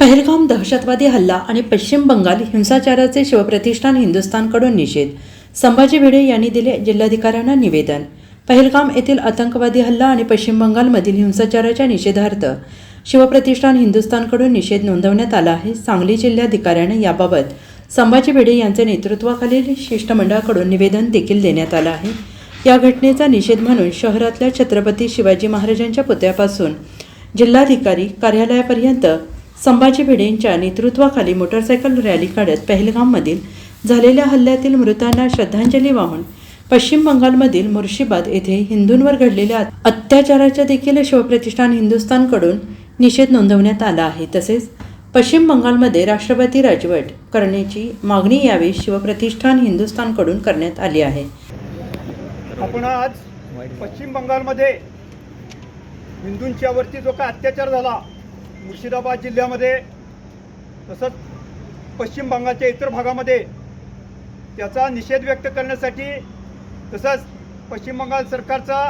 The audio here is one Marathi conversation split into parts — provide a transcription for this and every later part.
पहलगाम दहशतवादी हल्ला आणि पश्चिम बंगाल हिंसाचाराचे शिवप्रतिष्ठान हिंदुस्थानकडून निषेध. संभाजी भिडे यांनी दिले जिल्हाधिकाऱ्यांना निवेदन. पहलगाम येथील आतंकवादी हल्ला आणि पश्चिम बंगालमधील हिंसाचाराच्या निषेधार्थ शिवप्रतिष्ठान हिंदुस्थानकडून निषेध नोंदवण्यात आला आहे सांगली जिल्हाधिकाऱ्याने याबाबत संभाजी भिडे यांच्या नेतृत्वाखालील शिष्टमंडळाकडून निवेदन देखील देण्यात आलं आहे. या घटनेचा निषेध म्हणून शहरातल्या छत्रपती शिवाजी महाराजांच्या पुतळ्यापासून जिल्हाधिकारी कार्यालयापर्यंत संभाजी भिडेंच्या नेतृत्वाखाली मोटरसायकल रॅली काढत पहलगाममधील झालेल्या हल्ल्यातील मृतांना श्रद्धांजली वाहून पश्चिम बंगालमधील मुर्शिबाद येथे हिंदूंवर घडलेल्या अत्याचाराच्या देखील शिवप्रतिष्ठान हिंदुस्थानकडून निषेध नोंदवण्यात आला आहे. तसेच पश्चिम बंगालमध्ये राष्ट्रपती राजवट करण्याची मागणी यावेळी शिवप्रतिष्ठान हिंदुस्थानकडून करण्यात आली आहे. आपण आज पश्चिम बंगालमध्ये हिंदूंच्यावरती जो का अत्याचार झाला मुर्शिदाबाद जिल्ह्यामध्ये तसंच पश्चिम बंगालच्या इतर भागामध्ये त्याचा निषेध व्यक्त करण्यासाठी तसंच पश्चिम बंगाल सरकारचा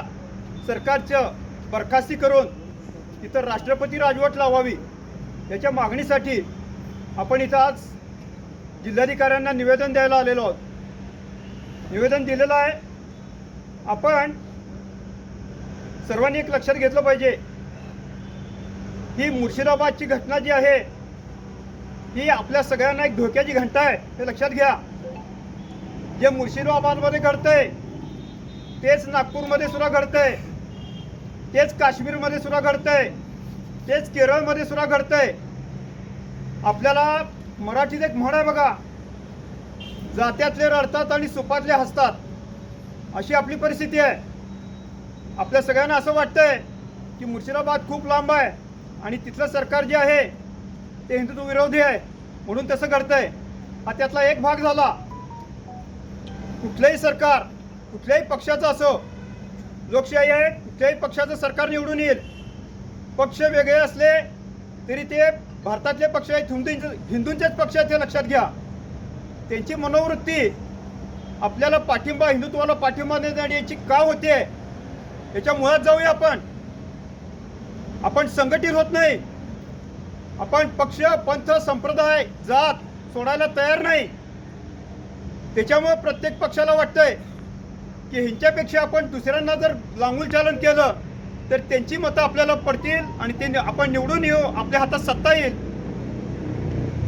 सरकारचं बरखास्ती करून इतर राष्ट्रपती राजवट लावावी याच्या मागणीसाठी आपण इथं आज जिल्हाधिकाऱ्यांना निवेदन द्यायला आलेलो आहोत. निवेदन दिलेलं आहे. आपण सर्वांनी एक लक्षात घेतलं पाहिजे. ही मुर्शिदाबादची घटना जी आहे ही आपल्या सगळ्यांना एक धोक्याची घंटा आहे. हे लक्षात घ्या. जे मुर्शिदाबादमध्ये घडतंय तेच नागपूरमध्ये सुद्धा घडतंय. तेच काश्मीरमध्ये सुद्धा घडतंय. तेच केरळमध्ये सुद्धा घडतंय. आपल्याला मराठीत एक म्हण आहे बघा जात्यातले रडतात आणि सुपातले हसतात. अशी आपली परिस्थिती आहे. आपल्या सगळ्यांना असं वाटतंय की मुर्शिदाबाद खूप लांब आहे. आणि तिथलं सरकार जे आहे ते हिंदुत्व विरोधी आहे म्हणून तसं घडतंय. हा त्यातला एक भाग झाला. कुठलंही सरकार कुठल्याही पक्षाचं असो लोकशाही आहे कुठल्याही पक्षाचं सरकार निवडून येईल. पक्ष वेगळे असले तरी ते भारतातले पक्ष आहेत हिंदूंचे हिंदूंचेच पक्ष आहेत हे लक्षात घ्या. त्यांची मनोवृत्ती आपल्याला पाठिंबा हिंदुत्वाला पाठिंबा देण्याची का होते याच्या मुळात जाऊया आपण. आपण संघटित होत नाही. आपण पक्ष पंथ संप्रदाय जात सोडायला तयार नाही. त्याच्यामुळे प्रत्येक पक्षाला वाटतंय की ह्यांच्यापेक्षा आपण दुसऱ्यांना जर लांगूल चालन केलं तर त्यांची मतं आपल्याला पडतील आणि ते आपण निवडून येऊ आपल्या हातात सत्ता येईल.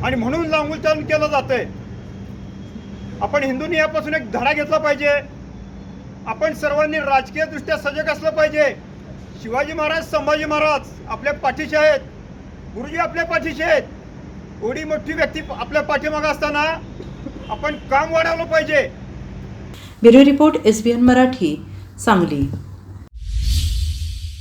आणि म्हणून लांगूल चालन केलं जातंय. आपण हिंदूंनी यापासून एक धडा घेतला पाहिजे. आपण सर्वांनी राजकीयदृष्ट्या सजग असलं पाहिजे. शिवाजी महाराज संभाजी महाराज आपल्या पाठीचे आहेत. गुरुजी आपल्या पाठीचे आहेत. एवढी मोठी व्यक्ती आपल्या पाठीमागे असताना आपण काम वाढवलं पाहिजे. Bureau report S B N Marathi Sangli.